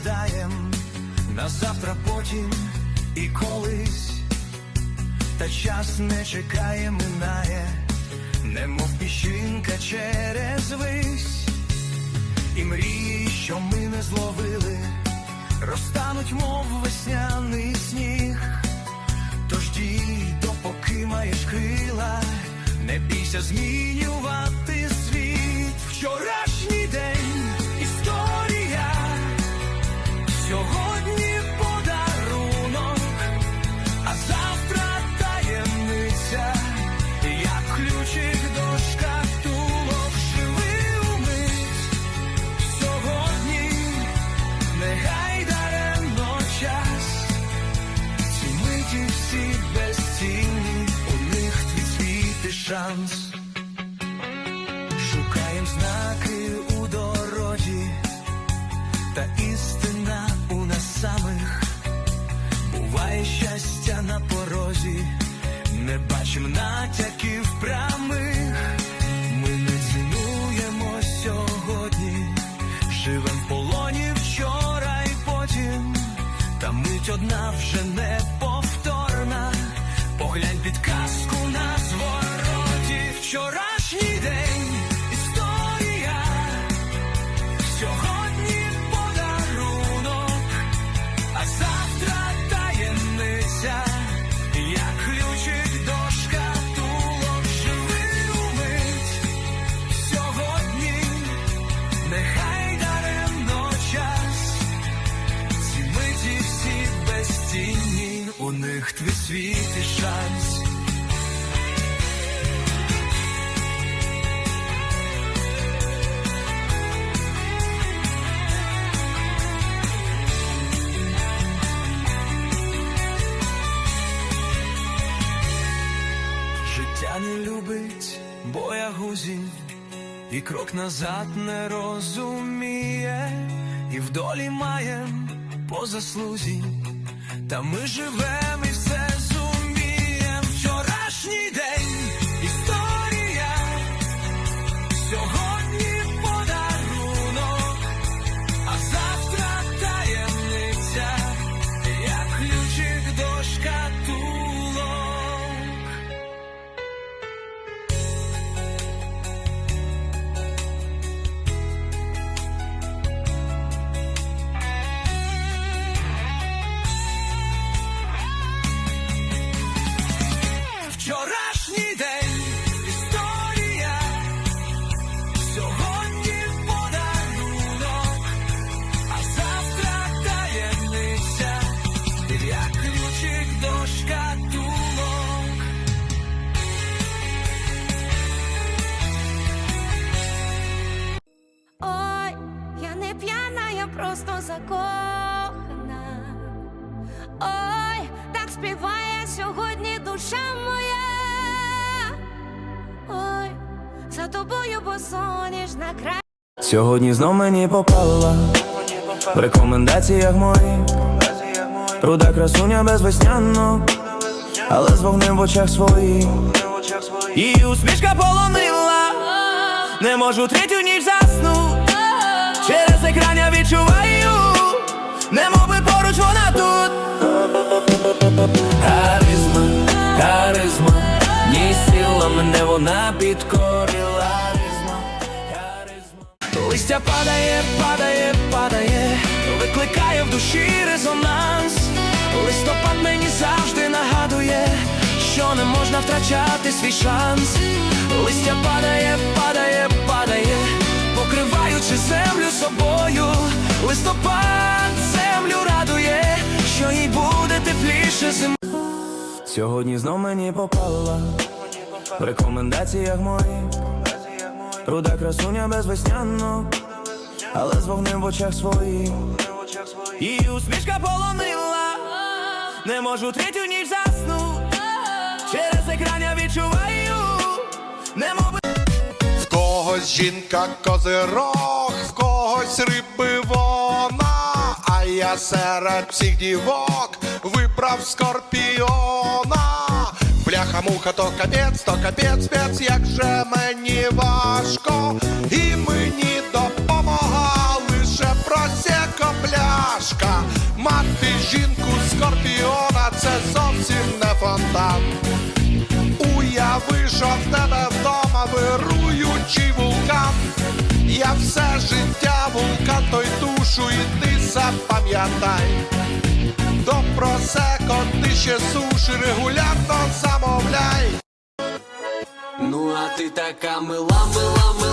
відкладаєм на завтра потім і колись, та час не чекає, минає, немов піщинка через вись, і мрії, що ми не зловили, розтануть, мов весняний сніг. Тож дій, допоки маєш крила, не бійся змінювати світ. Вчорашній Шукаєм знаки у дорозі, та істина у нас самих. Буває щастя на порозі, не бачим натяків прямих. Ми не цінуємо сьогодні, живем в полоні вчора і потім. Та мить одна вже не повторна. Поглянь підказку на звороті. Вчорашній день боягузів, і крок назад не розуміє, і в долі має по заслузі, та ми живем і все душа моя. Ой, за тобою босоніжна край. Сьогодні знов мені попала в рекомендаціях моїх Руда красуня без веснянок, але з вогнем в очах своїх Її усмішка полонила, не можу третю ніч заснуть Через екран відчуваю, не би поруч вона тут вона підкорила Харизма, харизма Листя падає, падає, падає, викликає в душі резонанс. Листопад мені завжди нагадує, що не можна втрачати свій шанс. Листя падає, падає, падає, покриваючи землю собою. Листопад землю радує, що їй буде тепліше зим. Сьогодні знов мені попала в рекомендаціях моїх. Руда красуня без веснянок, але з вогнем в очах своїх. Її усмішка полонила, не можу третю ніч заснуть. Через екран я відчуваю, не би В когось жінка козирог, в когось риби вона, а я серед всіх дівок вибрав скорпіона. Бляха-муха, то капець, то капець, спец, як же мені важко, і мені допомога лише просека пляшка. Мати жінку скорпіона, це зовсім не фонтан. Уяви, що в тебе вдома вируючий вулкан. Я все життя вулкан той душу, і ти запам'ятай. До просека просеко ти ще суші регулярно замовляй. Ну а ти така мила, мила, мила,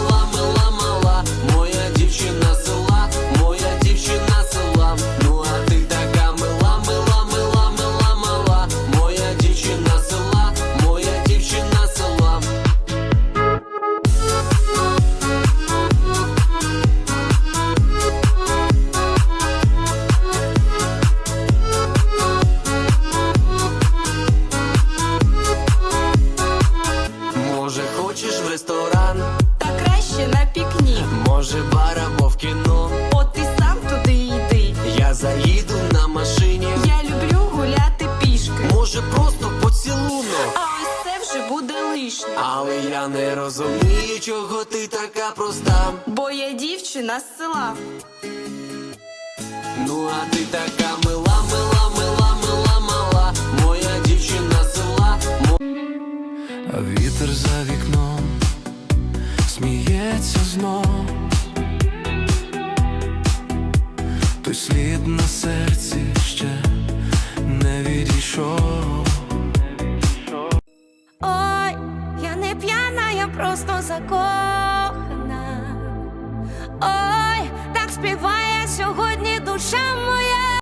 може бар або в кіно. От ти сам туди йди. Я заїду на машині, Я люблю гуляти пішки. може просто поцілунок. А ось це вже буде лишнє. Але я не розумію, чого ти така проста. Бо я дівчина з села. Ну а ти така мила, мила, мила, мила, просто закохана. Ой, так співає сьогодні душа моя.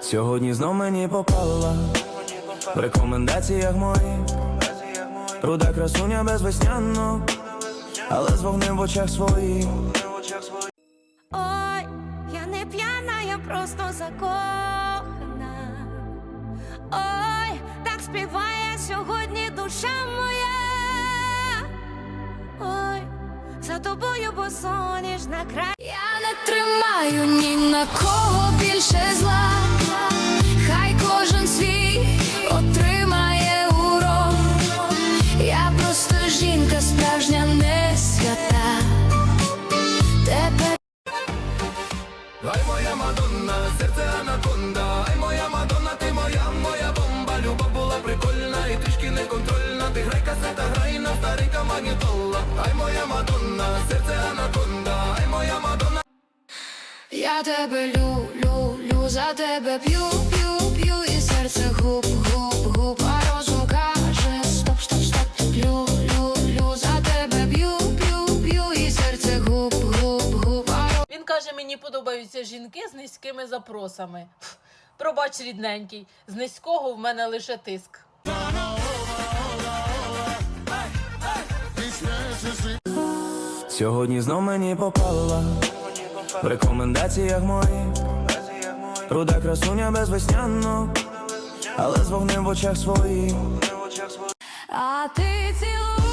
Сьогодні знов мені попала в рекомендаціях моїх Руда красуня без весняну, але з вогнем в очах своїх. Ой, я не п'яна, я просто закохана. Ой, так співає сьогодні душа моя. Ой, за тобою босоніжна край. Я не тримаю ні на кого більше зла. Хай кожен свій Мадонна, серце анаконда, ай моя Мадонна, ти моя, моя бомба. Любов була прикольна і трішки неконтрольна. Ти грай касета, грай на старика магнітола. Ай моя Мадонна, серце анаконда, ай моя Мадонна. я тебе люблю, лю, за тебе п'ю, п'ю, п'ю, і серце губ, губ, низькими запросами. Пробач, рідненький, з низького в мене лише тиск. Сьогодні знов мені попала в рекомендаціях моїх Руда красуня без весняну, але з вогнем в очах своїх. А ти цілуй